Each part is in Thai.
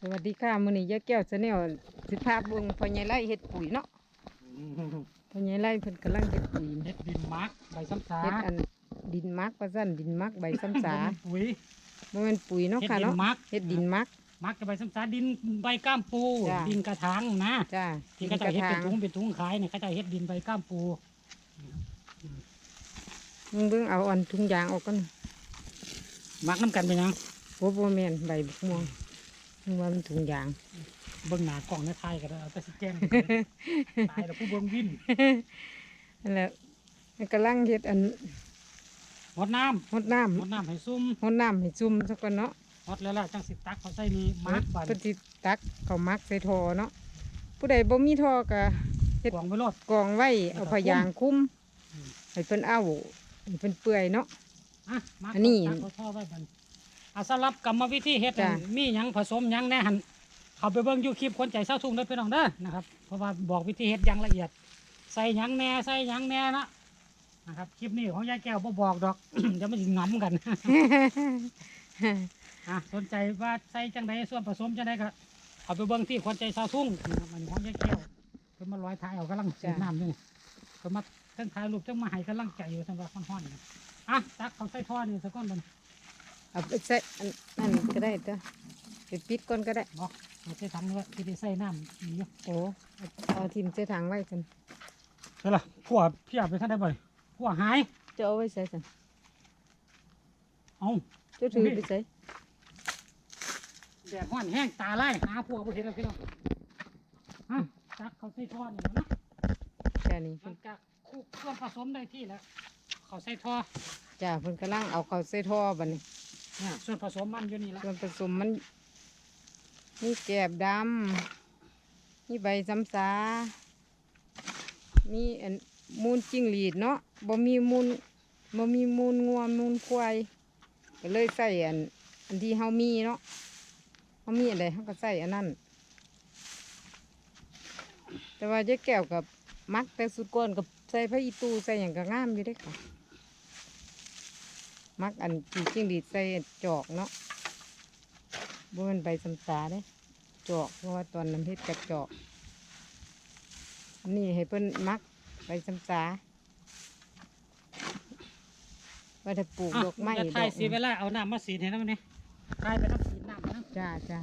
สวัสดีค่ะมื้อนี้ยายแก้วชาแนลสิพาเบิ่งพ่อใหญ่ไร่เฮ็ดปุ๋ยเนาะพ่อใหญ่ไร่เพิ่นกำลังเฮ็ดปุ๋ยเฮ็ดดินมักใบซ้ำสาเฮ็ดอันดินมักว่าซั่นดินมักใบซ้ำสาบ่แม่นปุ๋ยบ่แม่นปุ๋ยเนาะเฮ็ดค่ะดินเนาะมักเฮ็ดดินมักมักกับใบซ้ำสาดินใบก้ามปูจ้ะดินกระถางนะจ้าที่เขาจะเฮ็ดเป็นถุงเป็นถุงขายเนี่ยเขาจะเฮ็ดดินใบก้ามปูมึงเบิ่งเอาอันถุงยางออกกันมักน้ำกันเป็นหยังโอ้บ่แม่นใบบักม่วง มึงว่ามันถุงยาง เบิ่งหน้ากล่องในไทยก็ได้เอาแต่สิแจ้งตายแล้วผู้เบิ่งวินนั่นแหละมันกำลังเฮ็ดอันหดน้ฮดน้ำำหดน้ำให้ซุ่มฮดน้ำให้ซุ่มซะก่อนเนาะหดแล้วล่ะจังสิตักเขาใส่นี่มักบัดเพิ่นสิตักเข้ามักใส่ท่อเนาะผู้ใดบ่มีท่อก็เฮ็ดกล่องไว้รถกองไว้เอาพยางคุ้มอืมให้เพิ่นเอาให้เพิ่นเปื่อยเนาะอะมักอันนี้ ตักเขาท่อไว้บัดอะสำหรับกรรมวิธีเฮ็ดจ้ะนั่นมีหยังผสมหยังแน่หันเขาไปเบิ่งอยู่คลิปคนใจเศร้าทุ่งเด้อพี่น้องเด้อนะครับเพราะว่าบอกวิธีเฮ็ดอย่างละเอียด ใส่หยังแหน่ใส่หยังแหน่นะนะครับคลิปนี้ของยายแก้วบ่บอกดอกเดี๋ยวมันสิงำกัน อะสนใจว่าใส่จังใดส่วนผสมจังใดก็เอาไปเบิ่งที่คนใจชาวทุ่งนะครับอันนี้ของยายแก้วเพิ่นมาลอยท้ายเอากำลังสีจ้ะ น้ำอยู่นี่เพิ่นมาตั้งถ่ายรูปจังมาให้กำลังใจอยู่สำหรับฮ้อนๆนี่อะตักเขาใส่ท่อนี่สักก้อนบน เอาไปใส่อันนั่นก็ได้เด้อไปปิดก่อนก็ได้บอกเอาใส่ถังไว้ที่ได้ใส่น้ำนี่อยู่โอ้เอาทิมใส่ถังไว้กันเดี๋ยวล่ะพวกพี่อาบไปท่านได้บ่อยพวกหายจะเอาไว้ใส่กันเอาจะถือไปใส่แดดห้อนแห้งตาไล่หาพวกบ่เห็นแล้วพี่น้องฮะตักเขาใส่ท่อนี่นะแค่นี้หลังจากคลุกเครื่องผสมได้ที่แล้วเขาใส่ท่อจ้าเพิ่นกำลังเอาเข้าใส่ท่อบัดนี้เนี่ยส่วนผสมมันอยู่นี่ละส่วนผสมมันมีแกบดำมีใบซ้ำสามีอันมูลจิ้งหรีดเนาะบ่มีมูลบ่มีมูลงัวมูลควายก็เลยใส่อันอันที่เฮามีเนาะเฮามีอะไรเฮาก็ใส่อันนั้นแต่ว่าเจ๊แก้วกับมักแต่สุดก้นกับใส่พระอีตูใส่อย่างก็งามอยู่เด้ค่ะ มักอันจีจิ้งหรีดใส่จอกเนาะบ่แมันใบสำสาเด้จอกเพราะว่าตอนนั้นเฮ็ดกับจอกอันนี้ให้เพิ่นมักใบสำสาว่าถ้าปลูกดอกไม้จะดถ่ายอกสีเวลาเอาน้ำมาสีเห็นแล้วมันนี่ถ่ายไปน้ำสีน้ำนะจ้าจ้า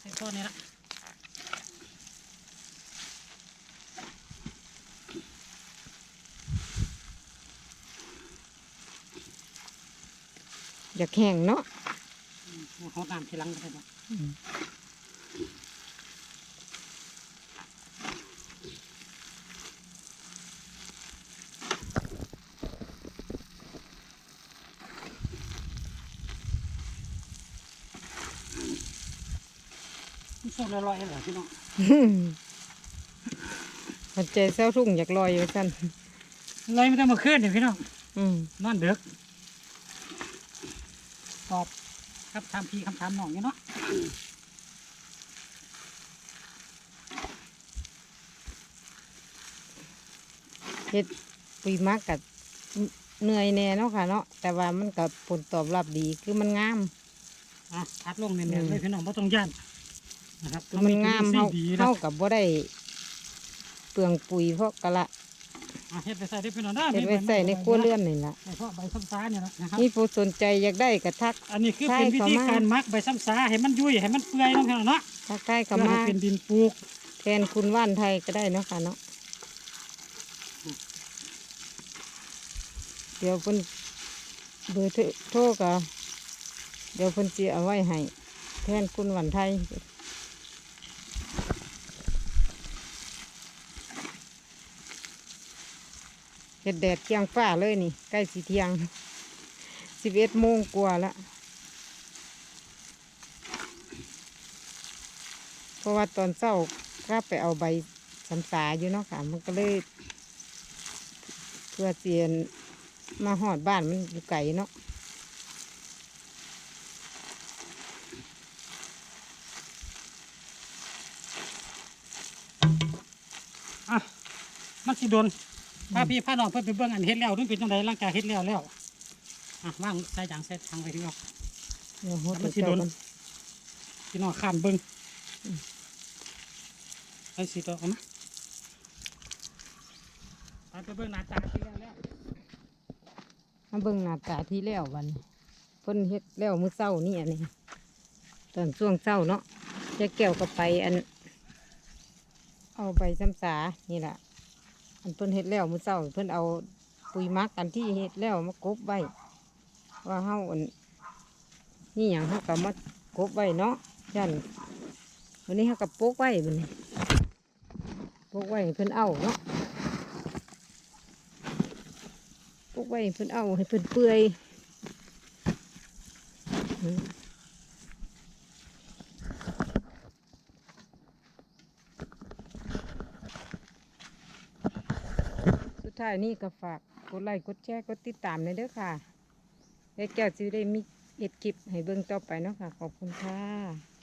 ใส่ท่อนี่ละ อยากแห้งเนาะอืมเอาน้ำทีหลังก็ได้เนาะมันสดลอยๆเหรอพี่น้องหัวใจเศร้าทุ่งอยากลอยอยู่สั่นลอยไม่ได้มาขึ้นเนี่ยพี่น้องอืมนอนเด็ก ตอบครับถามพี่คำถามน้องอยู่เนาะเฮ็ดปุยมักกับเหนื่อยแน่เนาะค่ะเนาะแต่ว่ามันกับผลตอบรับดีคือมันงาม อะพัดลงเนีอื่ยมๆเลยพี่น้องไม่ต้องย่านนะครับคือมันงามเฮาเฮาดีนะ เฮากับบ่ได้เปลืองปุ๋ยเพราะกะละอะ เฮ็ดไปใส่ได้พี่น้องนะเฮ็ดไว้ใส่ในครัวเรือนนี่ล่ะใส่เพราะใบซ้ำซ้าเนี่ยนะนะครับมีผู้สนใจอยากได้กระทัก อันนี้คือใช่เป็นวิธีเข้ามาการมักใบซ้ำซ้าให้มันยุ่ยให้มันเปื่อยเนาะพี่น้องเนาะทักทายเข้าเพื่อมาให้เป็นดินปลูก แทนคุณว่านไทยก็ได้เนาะค่ะเนาะ เดี๋ยวเพิ่นเบอร์โทรก็เดี๋ยวเพิ่นสิเอาไว้ให้แทนคุณว่านไทย เห็ดแดดเที่ยงฟ้าเลยนี่ ใกล้สีเที่ยงสิบเอ็ดโมงกว่าละเพราะว่าตอนเช้าก็ไปเอาใบสำสาอยู่เนาะค่ะ มันก็เลยเพื่อเสียนมาหอดบ้านมันอยู่ไกลเนาะอะมันสิโดน พาพี่พาน้องเพิ่นไปเบิ่งอันเฮ็ดแล้วนึงเป็นจังไดหลังจากเฮ็ดแล้วแล้วอะว่างใส่จางใส่ทางไปที่เราเดี๋ยวหดมันสิเจ้าโดนกันพี่น้องข้านเบิ้งไอ้สีตัวเอามาไปไปเบิ้งหน้าตาที่แล้วแล้วมาเบิ่งหน้าตาที่แล้ววันนี้เพิ่นเฮ็ดแล้วมื้อเช้านี่อันนี้ตอนช่วงเช้าเนาะจะแก้วก็ไปอัน เอาใบซ้ำสานี่แหละ อันเพิ่นเฮ็ดแล้วมือเช้าเพิ่นเอาปุ๋ยมักอันที่เฮ็ดแล้วมากบไว้ว่าเฮาอันนี่หยังเฮาก็มากบไว้เนาะยันวันนี้เฮาก็ปลูกไว้บันี้ปลูกไว้ให้เพิ่นเอาเนาะโปลูกไว้เพิ่นเอาให้เพิ่นเปื่อยอืมสุด ท้ายนี่ก็ฝากกดไลค์กดแชร์กดติดตามในอยเด้อค่ะ แล้แก้วจะได้มีเอ็ดคลิปให้เบิ่งต่อไปเนาะค่ะ ขอบคุณค่ะ